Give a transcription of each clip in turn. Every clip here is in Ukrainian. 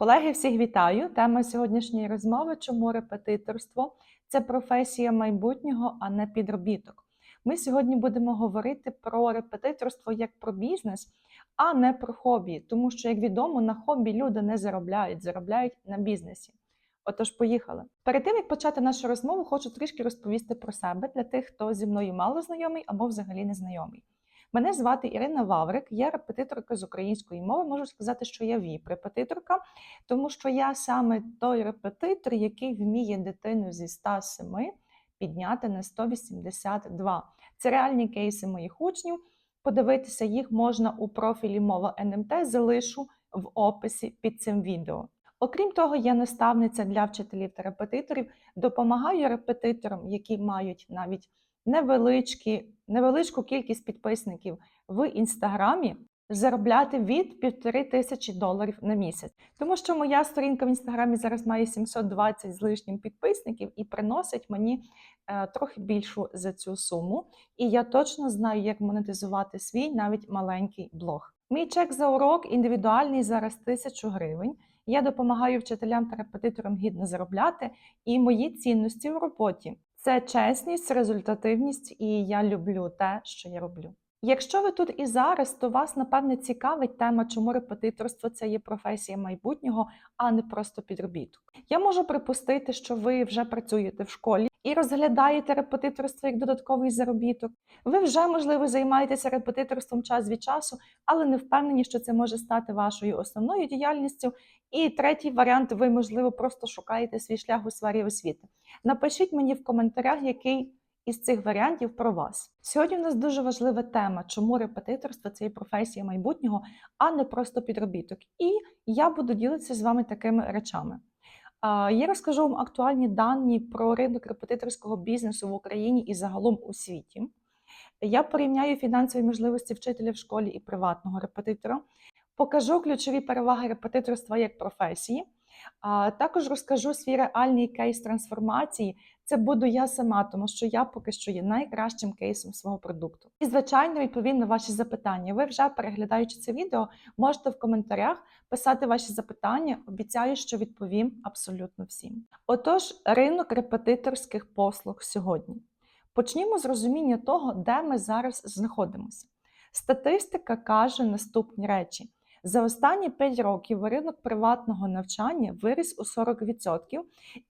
Колеги, всіх вітаю! Тема сьогоднішньої розмови чому репетиторство це професія майбутнього, а не підробіток. Ми сьогодні будемо говорити про репетиторство як про бізнес, а не про хобі, тому що, як відомо, на хобі люди не заробляють, заробляють на бізнесі. Отож, поїхали. Перед тим як почати нашу розмову, хочу трішки розповісти про себе для тих, хто зі мною мало знайомий або взагалі не знайомий. Мене звати Ірина Ваврик, я репетиторка з української мови. Можу сказати, що я віп-репетиторка, тому що я саме той репетитор, який вміє дитину зі 107 підняти на 182. Це реальні кейси моїх учнів. Подивитися їх можна у профілі мова НМТ, залишу в описі під цим відео. Окрім того, я наставниця для вчителів та репетиторів, допомагаю репетиторам, які мають навіть невеличкі, невеличку кількість підписників в інстаграмі, заробляти від півтори тисячі доларів на місяць. Тому що моя сторінка в інстаграмі зараз має 720 з лишнім підписників і приносить мені е, трохи більшу за цю суму. І я точно знаю, як монетизувати свій навіть маленький блог. Мій чек за урок індивідуальний зараз тисячу гривень. Я допомагаю вчителям та репетиторам гідно заробляти, і мої цінності в роботі це чесність, результативність, і я люблю те, що я роблю. Якщо ви тут і зараз, то вас напевне цікавить тема, чому репетиторство це є професія майбутнього, а не просто підробіток. Я можу припустити, що ви вже працюєте в школі і розглядаєте репетиторство як додатковий заробіток. Ви вже, можливо, займаєтеся репетиторством час від часу, але не впевнені, що це може стати вашою основною діяльністю. І третій варіант, ви, можливо, просто шукаєте свій шлях у сфері освіти. Напишіть мені в коментарях, який із цих варіантів про вас. Сьогодні у нас дуже важлива тема, чому репетиторство це є професія майбутнього, а не просто підробіток. І я буду ділитися з вами такими речами. Я розкажу вам актуальні дані про ринок репетиторського бізнесу в Україні і загалом у світі. Я порівняю фінансові можливості вчителя в школі і приватного репетитора, покажу ключові переваги репетиторства як професії. Також розкажу свій реальний кейс трансформації. Це буду я сама, тому що я поки що є найкращим кейсом свого продукту. І, звичайно, відповім на ваші запитання. Ви вже переглядаючи це відео, можете в коментарях писати ваші запитання. Обіцяю, що відповім абсолютно всім. Отож, ринок репетиторських послуг сьогодні. Почнімо з розуміння того, де ми зараз знаходимося. Статистика каже наступні речі. За останні 5 років ринок приватного навчання виріс у 40%,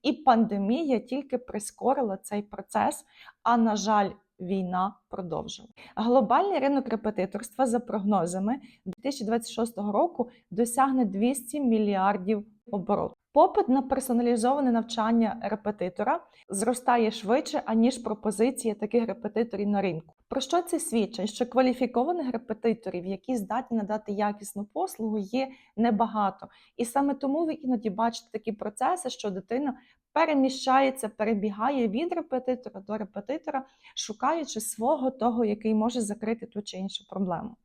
і пандемія тільки прискорила цей процес. А на жаль, війна продовжила. Глобальний ринок репетиторства за прогнозами 2026 року досягне 200 мільярдів оборотів. Попит на персоналізоване навчання репетитора зростає швидше, аніж пропозиція таких репетиторів на ринку. Про що це свідчить? Що кваліфікованих репетиторів, які здатні надати якісну послугу, є небагато. І саме тому ви іноді бачите такі процеси, що дитина переміщається, перебігає від репетитора до репетитора, шукаючи свого того, який може закрити ту чи іншу проблему.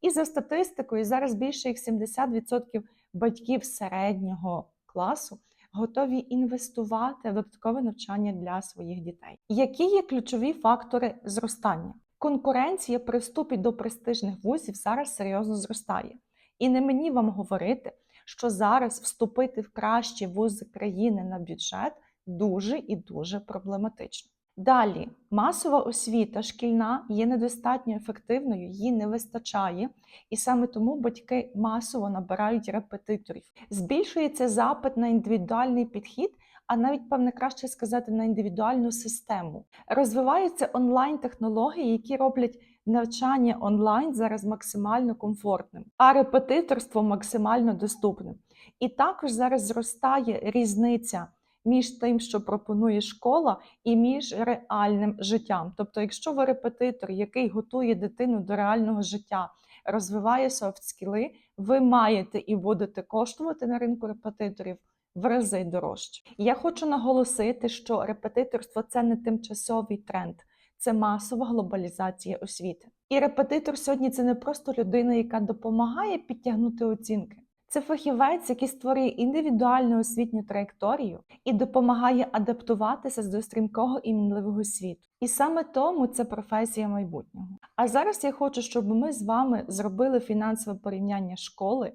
І за статистикою, зараз більше як 70% батьків середнього класу готові інвестувати в додаткове навчання для своїх дітей. Які є ключові фактори зростання? Конкуренція при вступі до престижних вузів зараз серйозно зростає. І не мені вам говорити, що зараз вступити в кращі вузи країни на бюджет дуже і дуже проблематично. Далі, масова освіта шкільна є недостатньо ефективною, її не вистачає, і саме тому батьки масово набирають репетиторів. Збільшується запит на індивідуальний підхід, а навіть, певне, краще сказати, на індивідуальну систему. Розвиваються онлайн-технології, які роблять навчання онлайн зараз максимально комфортним, а репетиторство максимально доступним. І також зараз зростає різниця між тим, що пропонує школа, і між реальним життям. Тобто, якщо ви репетитор, який готує дитину до реального життя, розвиває софт-скіли, ви маєте і будете коштувати на ринку репетиторів. В рази дорожче. Я хочу наголосити, що репетиторство це не тимчасовий тренд, це масова глобалізація освіти. І репетитор сьогодні це не просто людина, яка допомагає підтягнути оцінки. Це фахівець, який створює індивідуальну освітню траєкторію і допомагає адаптуватися до стрімкого і мінливого світу. І саме тому це професія майбутнього. А зараз я хочу, щоб ми з вами зробили фінансове порівняння школи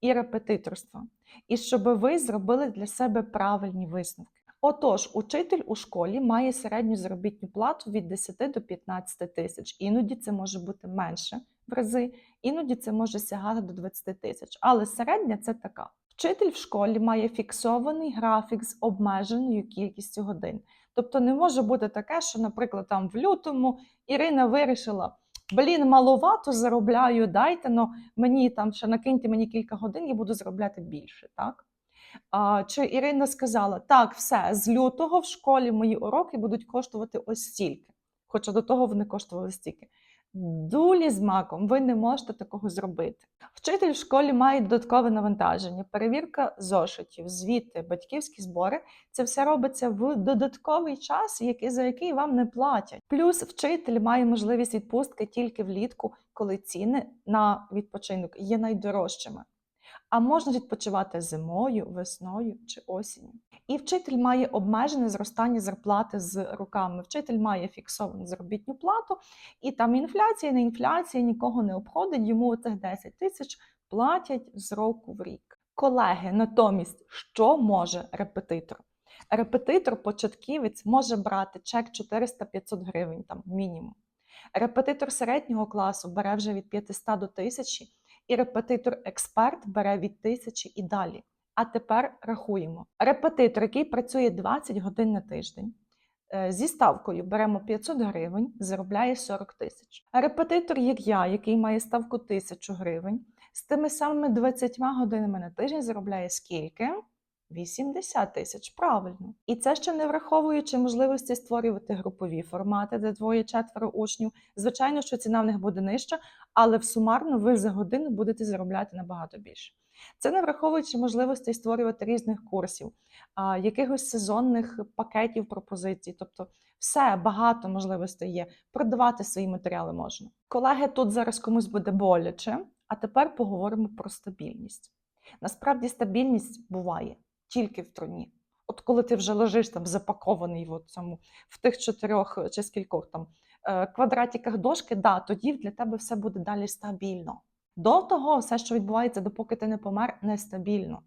і репетиторства. і щоб ви зробили для себе правильні висновки. Отож, учитель у школі має середню заробітну плату від 10 до 15 тисяч. Іноді це може бути менше в рази, іноді це може сягати до 20 тисяч. Але середня це така. Вчитель в школі має фіксований графік з обмеженою кількістю годин. Тобто не може бути таке, що, наприклад, там в лютому Ірина вирішила. Блін, маловато заробляю, дайте но мені там ще накиньте мені кілька годин, я буду заробляти більше. Так? А, Чи Ірина сказала, так, все, з лютого в школі мої уроки будуть коштувати ось стільки, хоча до того вони коштували стільки. Дулі з маком, ви не можете такого зробити. Вчитель в школі має додаткове навантаження, перевірка зошитів, звіти, батьківські збори. Це все робиться в додатковий час, за який вам не платять. Плюс вчитель має можливість відпустки тільки влітку, коли ціни на відпочинок є найдорожчими. А можна відпочивати зимою, весною чи осінню. І вчитель має обмежене зростання зарплати з роками. Вчитель має фіксовану заробітну плату, і там інфляція, не інфляція нікого не обходить. Йому цих 10 тисяч платять з року в рік. Колеги, натомість, що може репетитор? Репетитор, початківець може брати чек 400-500 гривень, там мінімум. Репетитор середнього класу бере вже від 500 до 1000, і репетитор-експерт бере від тисячі і далі. А тепер рахуємо. Репетитор, який працює 20 годин на тиждень, е, зі ставкою беремо 500 гривень, заробляє 40 тисяч. Репетитор, як я, який має ставку 1000 гривень, з тими самими 20 годинами на тиждень заробляє скільки? 80 тисяч, правильно. І це ще не враховуючи можливості створювати групові формати, де двоє-четверо учнів. Звичайно, що ціна в них буде нижча, але в сумарно ви за годину будете заробляти набагато більше. Це не враховуючи можливості створювати різних курсів, якихось сезонних пакетів пропозицій. Тобто, все багато можливостей є. Продавати свої матеріали можна. Колеги, тут зараз комусь буде боляче, а тепер поговоримо про стабільність. Насправді стабільність буває тільки в труні. От коли ти вже лежиш там запакований в цьому, в тих чотирьох чи скількох там е, квадратиках дошки, да, тоді для тебе все буде далі стабільно. До того, все, що відбувається, допоки ти не помер, нестабільно.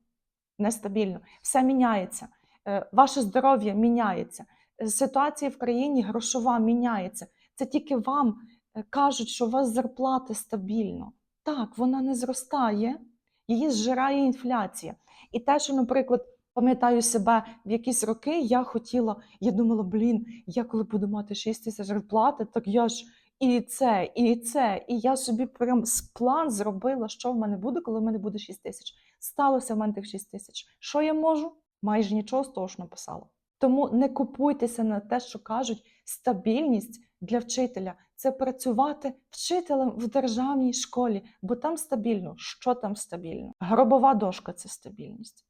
Нестабільно. Все міняється. Е, Ваше здоров'я міняється. Е, Ситуація в країні грошова міняється. Це тільки вам е, кажуть, що у вас зарплата стабільно. Так, вона не зростає, її зжирає інфляція. І те, що, наприклад, пам'ятаю себе в якісь роки, я хотіла, я думала, блін, я коли буду мати 6 тисяч зарплати, так я ж і це, і це. І я собі прям з план зробила, що в мене буде, коли в мене буде 6 тисяч. Сталося в мене тих 6 тисяч. Що я можу? Майже нічого з того, що написала. Тому не купуйтеся на те, що кажуть, стабільність для вчителя це працювати вчителем в державній школі, бо там стабільно. Що там стабільно? Гробова дошка це стабільність.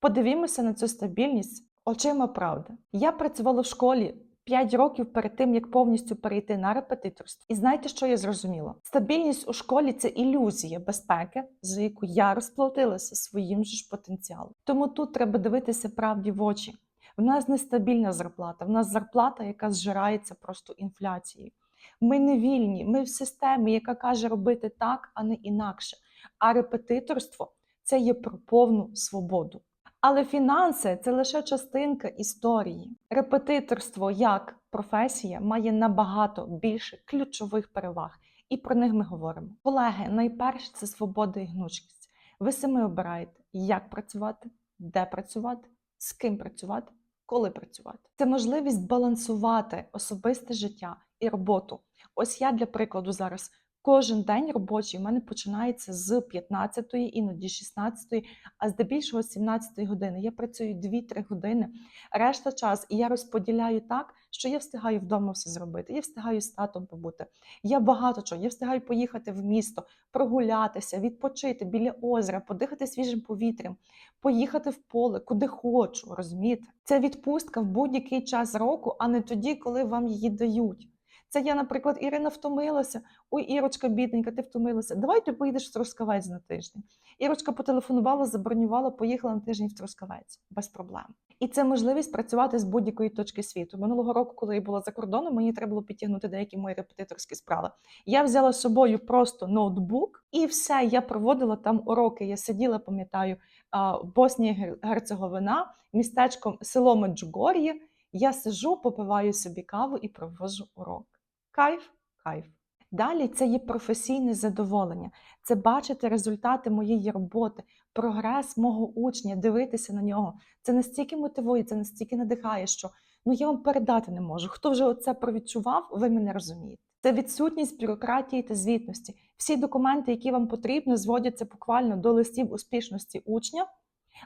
Подивімося на цю стабільність очима правди. Я працювала в школі 5 років перед тим, як повністю перейти на репетиторство. І знаєте, що я зрозуміла? Стабільність у школі це ілюзія безпеки, за яку я розплатилася своїм же ж потенціалом. Тому тут треба дивитися правді в очі. В нас нестабільна зарплата, в нас зарплата, яка зжирається просто інфляцією. Ми не вільні, ми в системі, яка каже робити так, а не інакше. А репетиторство це є про повну свободу. Але фінанси це лише частинка історії. Репетиторство як професія має набагато більше ключових переваг, і про них ми говоримо. Колеги, найперше це свобода і гнучкість. Ви самі обираєте, як працювати, де працювати, з ким працювати, коли працювати. Це можливість балансувати особисте життя і роботу. Ось я для прикладу зараз. Кожен день робочий у мене починається з 15, іноді 16, а здебільшого з 17 години. Я працюю 2-3 години, решта час, і я розподіляю так, що я встигаю вдома все зробити. Я встигаю з татом побути. Я багато чого. Я встигаю поїхати в місто, прогулятися, відпочити біля озера, подихати свіжим повітрям, поїхати в поле, куди хочу. Розумієте? Це відпустка в будь-який час року, а не тоді, коли вам її дають. Це я, наприклад, Ірина втомилася. Ой, Ірочка, бідненька, ти втомилася. Давай ти поїдеш в Трускавець на тиждень. Ірочка потелефонувала, забронювала, поїхала на тиждень в Трускавець без проблем. І це можливість працювати з будь-якої точки світу. Минулого року, коли я була за кордоном, мені треба було підтягнути деякі мої репетиторські справи. Я взяла з собою просто ноутбук, і все. Я проводила там уроки. Я сиділа, пам'ятаю, а, Боснія Гер- Герцеговина, містечком село Меджугор'є. Я сижу, попиваю собі каву і провожу урок. Кайф, кайф. Далі це є професійне задоволення, це бачити результати моєї роботи, прогрес мого учня, дивитися на нього. Це настільки мотивує, це настільки надихає, що ну я вам передати не можу. Хто вже оце провідчував, ви мене розумієте. Це відсутність бюрократії та звітності. Всі документи, які вам потрібні, зводяться буквально до листів успішності учня,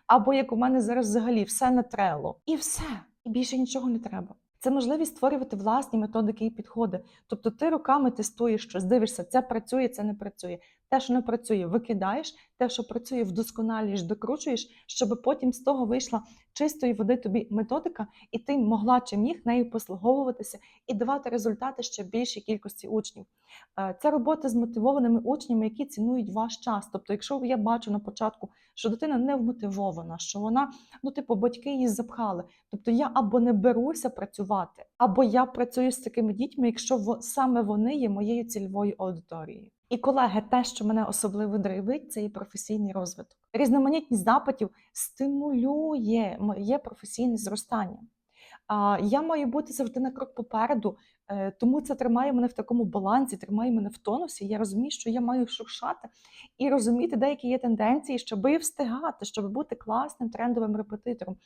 або як у мене зараз взагалі все на трело. І все, і більше нічого не треба. Це можливість створювати власні методики і підходи. Тобто ти руками тестуєш щось, дивишся, це працює, це не працює. Те, що не працює, викидаєш, те, що працює, вдосконалюєш, докручуєш, щоб потім з того вийшла чистої води тобі методика, і ти могла чи міг нею послуговуватися і давати результати ще більшій кількості учнів. Е, Це робота з мотивованими учнями, які цінують ваш час. Тобто, якщо я бачу на початку, що дитина не вмотивована, що вона, ну, типу, батьки її запхали. Тобто я або не беруся працювати, або я працюю з такими дітьми, якщо саме вони є моєю цільовою аудиторією. І колеги, те, що мене особливо драйвить, це і професійний розвиток. Різноманітність запитів стимулює моє професійне зростання. Я маю бути завжди на крок попереду, е, тому це тримає мене в такому балансі, тримає мене в тонусі. Я розумію, що я маю шуршати і розуміти, деякі є тенденції, щоб встигати, щоб бути класним трендовим репетитором.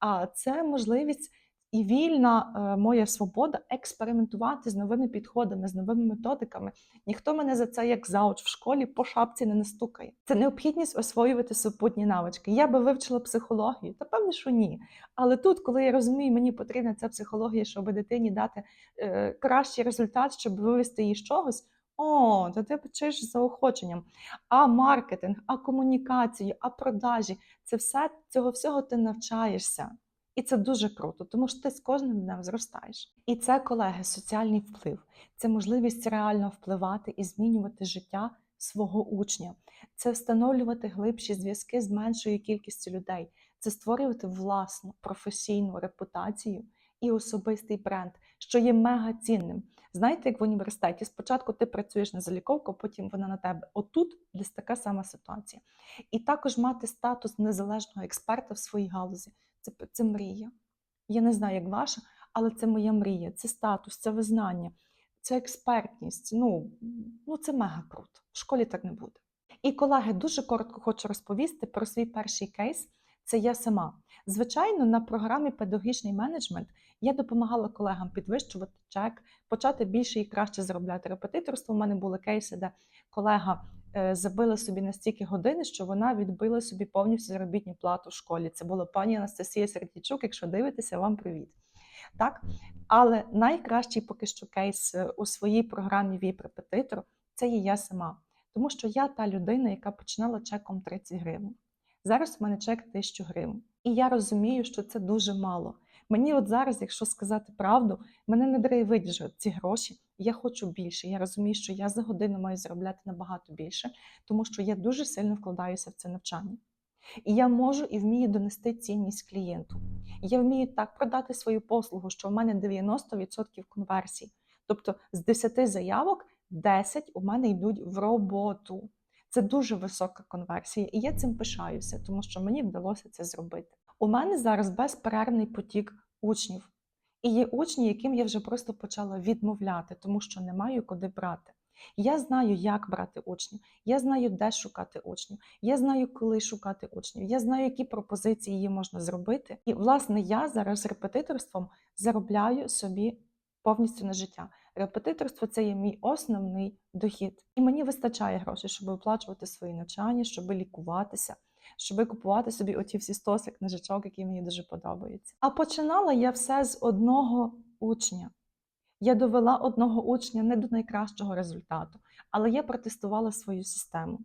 А це можливість і вільна е, моя свобода експериментувати з новими підходами, з новими методиками. Ніхто мене за це, як зауч в школі, по шапці не настукає. Це необхідність освоювати супутні навички. Я би вивчила психологію, та певне, що ні. Але тут, коли я розумію, мені потрібна ця психологія, щоб дитині дати е, кращий результат, щоб вивести її з чогось. О, то ти вчиш заохоченням. А маркетинг, а комунікацію, а продажі це все цього всього ти навчаєшся. І це дуже круто, тому що ти з кожним днем зростаєш. І це, колеги, соціальний вплив. Це можливість реально впливати і змінювати життя свого учня. Це встановлювати глибші зв'язки з меншою кількістю людей. Це створювати власну професійну репутацію і особистий бренд, що є мега цінним. Знаєте, як в університеті, спочатку ти працюєш на заліковку, потім вона на тебе. Отут десь така сама ситуація. І також мати статус незалежного експерта в своїй галузі. Це, це мрія. Я не знаю, як ваша, але це моя мрія, це статус, це визнання, це експертність. Ну, ну це мега круто. В школі так не буде. І, колеги, дуже коротко хочу розповісти про свій перший кейс. Це я сама. Звичайно, на програмі педагогічний менеджмент я допомагала колегам підвищувати чек, почати більше і краще заробляти репетиторство. У мене були кейси, де колега забила собі настільки години, що вона відбила собі повністю заробітну плату в школі. Це була пані Анастасія Сердійчук. Якщо дивитеся, вам привіт. Так? Але найкращий поки що кейс е, у своїй програмі vip репетитор це є я сама. Тому що я та людина, яка починала чеком 30 гривень. Зараз у мене чек 1000 гривень. І я розумію, що це дуже мало. Мені от зараз, якщо сказати правду, мене не драйвить вже ці гроші. Я хочу більше. Я розумію, що я за годину маю заробляти набагато більше, тому що я дуже сильно вкладаюся в це навчання. І я можу і вмію донести цінність клієнту. Я вмію так продати свою послугу, що в мене 90% конверсій. Тобто з 10 заявок 10 у мене йдуть в роботу. Це дуже висока конверсія, і я цим пишаюся, тому що мені вдалося це зробити. У мене зараз безперервний потік учнів. І є учні, яким я вже просто почала відмовляти, тому що не маю куди брати. Я знаю, як брати учнів, я знаю, де шукати учнів, я знаю, коли шукати учнів, я знаю, які пропозиції її можна зробити. І, власне, я зараз репетиторством заробляю собі повністю на життя. Репетиторство це є мій основний дохід. І мені вистачає грошей, щоб оплачувати свої навчання, щоб лікуватися, щоб купувати собі оті всі стоси книжечок, які мені дуже подобаються. А починала я все з одного учня. Я довела одного учня не до найкращого результату, але я протестувала свою систему.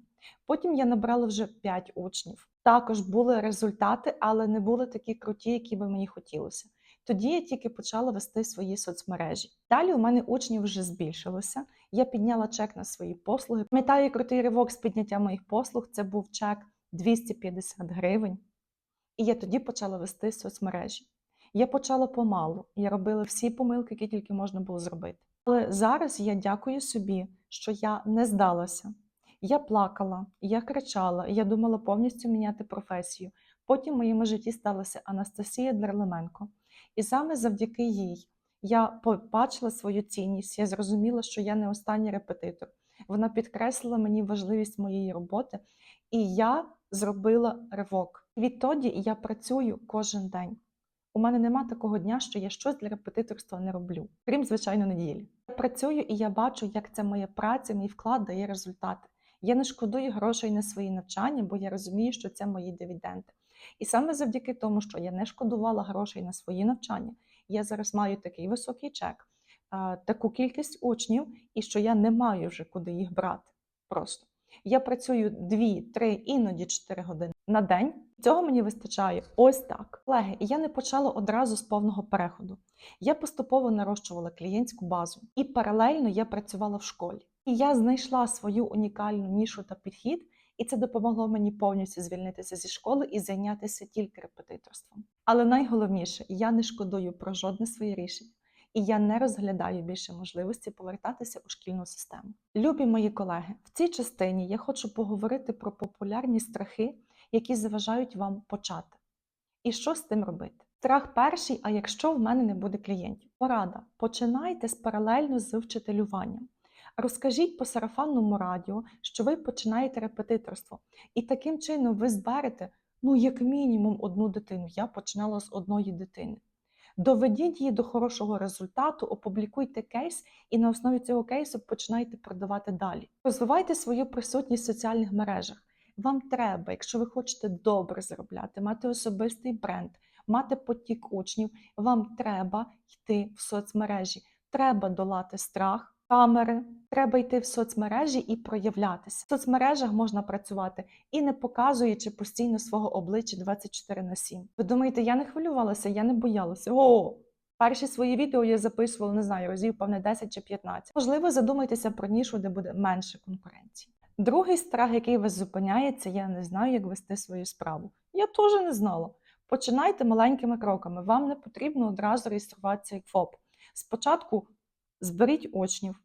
Потім я набрала вже 5 учнів. Також були результати, але не були такі круті, які би мені хотілося. Тоді я тільки почала вести свої соцмережі. Далі у мене учнів вже збільшилося. Я підняла чек на свої послуги. Пам'ятаю крутий ривок з підняття моїх послуг. Це був чек 250 гривень. І я тоді почала вести соцмережі. Я почала помалу. Я робила всі помилки, які тільки можна було зробити. Але зараз я дякую собі, що я не здалася. Я плакала, я кричала, я думала повністю міняти професію. Потім в моєму житті сталася Анастасія Дерлеменко. І саме завдяки їй я побачила свою цінність, я зрозуміла, що я не останній репетитор. Вона підкреслила мені важливість моєї роботи, і я зробила ривок. Відтоді я працюю кожен день. У мене нема такого дня, що я щось для репетиторства не роблю, крім звичайно неділі. Я працюю і я бачу, як ця моя праця, мій вклад дає результати. Я не шкодую грошей на свої навчання, бо я розумію, що це мої дивіденди. І саме завдяки тому, що я не шкодувала грошей на свої навчання, я зараз маю такий високий чек, таку кількість учнів, і що я не маю вже куди їх брати. Просто я працюю 2, 3, іноді 4 години на день. Цього мені вистачає ось так. Колеги, я не почала одразу з повного переходу. Я поступово нарощувала клієнтську базу, і паралельно я працювала в школі. І я знайшла свою унікальну нішу та підхід, і це допомогло мені повністю звільнитися зі школи і зайнятися тільки репетиторством. Але найголовніше, я не шкодую про жодне своє рішення. І я не розглядаю більше можливості повертатися у шкільну систему. Любі мої колеги, в цій частині я хочу поговорити про популярні страхи, які заважають вам почати. І що з тим робити? Страх перший, а якщо в мене не буде клієнтів? Порада. Починайте з паралельно з вчителюванням. Розкажіть по сарафанному радіо, що ви починаєте репетиторство, і таким чином ви зберете, ну, як мінімум, одну дитину. Я починала з одної дитини. Доведіть її до хорошого результату, опублікуйте кейс, і на основі цього кейсу починайте продавати далі. Розвивайте свою присутність в соціальних мережах. Вам треба, якщо ви хочете добре заробляти, мати особистий бренд, мати потік учнів, вам треба йти в соцмережі. Треба долати страх, камери, треба йти в соцмережі і проявлятися. В соцмережах можна працювати і не показуючи постійно свого обличчя 24 на 7. Ви думаєте, я не хвилювалася, я не боялася. О! Перші свої відео я записувала, не знаю, разів, певне, 10 чи 15. Можливо, задумайтеся про нішу, де буде менше конкуренції. Другий страх, який вас зупиняє, це я не знаю, як вести свою справу. Я теж не знала. Починайте маленькими кроками. Вам не потрібно одразу реєструватися як ФОП. Спочатку зберіть учнів,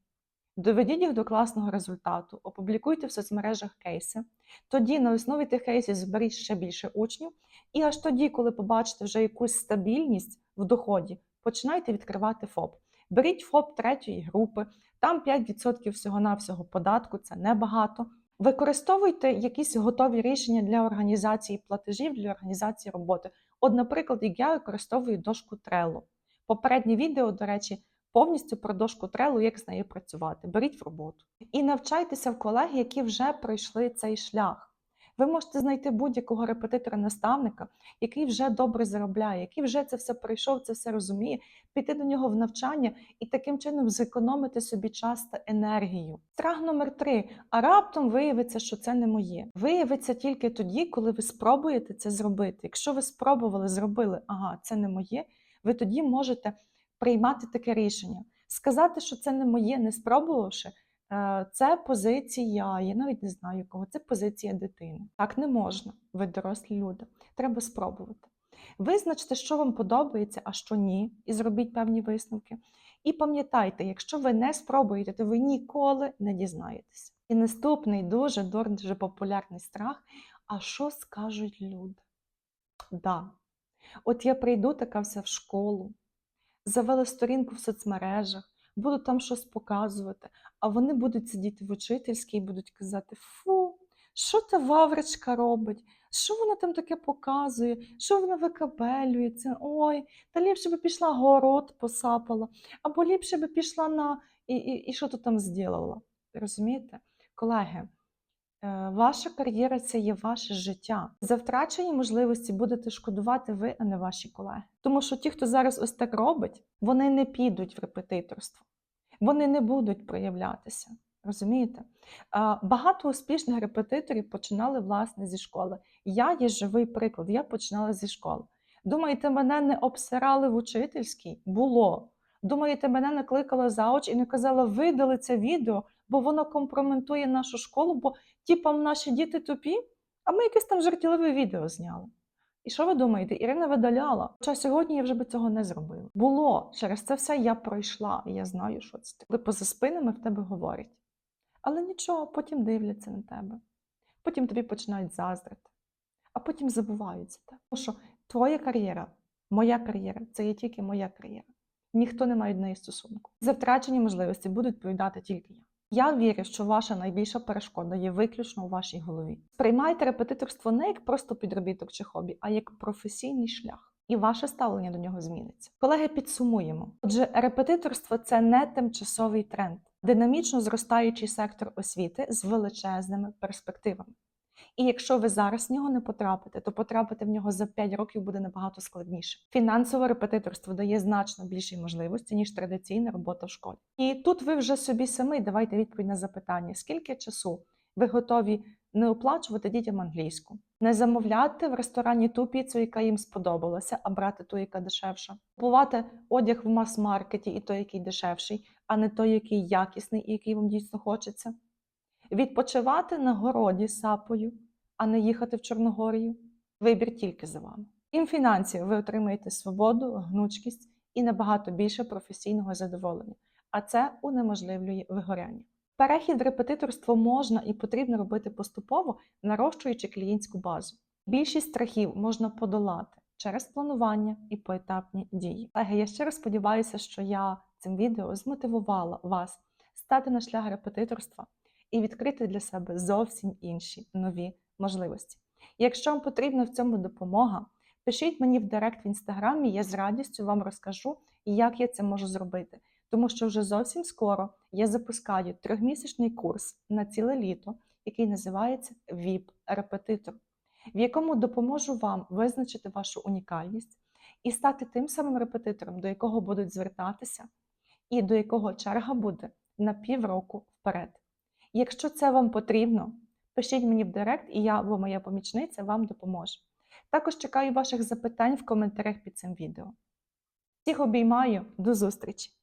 доведіть їх до класного результату, опублікуйте в соцмережах кейси. Тоді на основі тих кейсів зберіть ще більше учнів, і аж тоді, коли побачите вже якусь стабільність в доході, починайте відкривати ФОП. Беріть ФОП третьої групи, там 5% всього-навсього податку, це небагато. Використовуйте якісь готові рішення для організації платежів, для організації роботи. От, наприклад, як я використовую дошку Trello. Попереднє відео, до речі, повністю про дошку Trello, як з нею працювати. Беріть в роботу. І навчайтеся в колег, які вже пройшли цей шлях. Ви можете знайти будь-якого репетитора-наставника, який вже добре заробляє, який вже це все пройшов, це все розуміє, піти до нього в навчання і таким чином зекономити собі час та енергію. Страх номер три. А раптом виявиться, що це не моє. Виявиться тільки тоді, коли ви спробуєте це зробити. Якщо ви спробували, зробили, ага, це не моє, ви тоді можете приймати таке рішення. Сказати, що це не моє, не спробувавши. Е, Це позиція, я навіть не знаю кого, це позиція дитини. Так не можна. Ви дорослі люди. Треба спробувати. Визначте, що вам подобається, а що ні, і зробіть певні висновки. І пам'ятайте, якщо ви не спробуєте, то ви ніколи не дізнаєтеся. І наступний дуже дуже популярний страх. А що скажуть люди? Да. От я прийду така вся в школу, завела сторінку в соцмережах, буду там щось показувати, а вони будуть сидіти в учительській і будуть казати: Фу, що та вавричка робить? Що вона там таке показує? Що вона викабелюється? Ой, та ліпше би пішла город посапала, або ліпше би пішла на і, і, і що то там зробила. Розумієте? Колеги, ваша кар'єра це є ваше життя. За втрачені можливості будете шкодувати ви, а не ваші колеги. Тому що ті, хто зараз ось так робить, вони не підуть в репетиторство вони не будуть проявлятися. Розумієте? Багато успішних репетиторів починали власне зі школи. Я є живий приклад, я починала зі школи. Думаєте, мене не обсирали в учительській? Було. Думаєте, мене накликала зауч і не казала, видали це відео, бо воно компрометує нашу школу, бо типам наші діти тупі, а ми якесь там жартівливе відео зняли. І що ви думаєте? Ірина видаляла. Хоча сьогодні я вже би цього не зробила. Було через це все я пройшла, і я знаю, що це. Коли поза спинами в тебе говорять. Але нічого, потім дивляться на тебе. Потім тобі починають заздрити, а потім забувають за. Тому що твоя кар'єра, моя кар'єра це є тільки моя кар'єра. Ніхто не має до неї стосунку. За втрачені можливості буду відповідати тільки я. Я вірю, що ваша найбільша перешкода є виключно у вашій голові. Сприймайте репетиторство не як просто підробіток чи хобі, а як професійний шлях. І ваше ставлення до нього зміниться. Колеги, підсумуємо. Отже, репетиторство це не тимчасовий тренд, динамічно зростаючий сектор освіти з величезними перспективами. І якщо ви зараз в нього не потрапите, то потрапити в нього за 5 років буде набагато складніше. Фінансове репетиторство дає значно більші можливості, ніж традиційна робота в школі. І тут ви вже собі самі давайте відповідь на запитання, скільки часу ви готові не оплачувати дітям англійську, не замовляти в ресторані ту піцу, яка їм сподобалася, а брати ту, яка дешевша, купувати одяг в мас-маркеті і той, який дешевший, а не той, який якісний і який вам дійсно хочеться. Відпочивати на городі сапою, а не їхати в Чорногорію. Вибір тільки за вами. Крім фінансів, ви отримаєте свободу, гнучкість і набагато більше професійного задоволення, а це унеможливлює вигоряння. Перехід в репетиторство можна і потрібно робити поступово, нарощуючи клієнтську базу. Більшість страхів можна подолати через планування і поетапні дії. Колеги, я щиро сподіваюся, що я цим відео змотивувала вас стати на шлях репетиторства і відкрити для себе зовсім інші нові можливості. Якщо вам потрібна в цьому допомога, пишіть мені в директ в інстаграмі, я з радістю вам розкажу, як я це можу зробити. Тому що вже зовсім скоро я запускаю трьохмісячний курс на ціле літо, який називається ВІП-репетитор, в якому допоможу вам визначити вашу унікальність і стати тим самим репетитором, до якого будуть звертатися, і до якого черга буде на півроку вперед. Якщо це вам потрібно, пишіть мені в директ, і я або моя помічниця вам допоможе. Також чекаю ваших запитань в коментарях під цим відео. Всіх обіймаю, до зустрічі!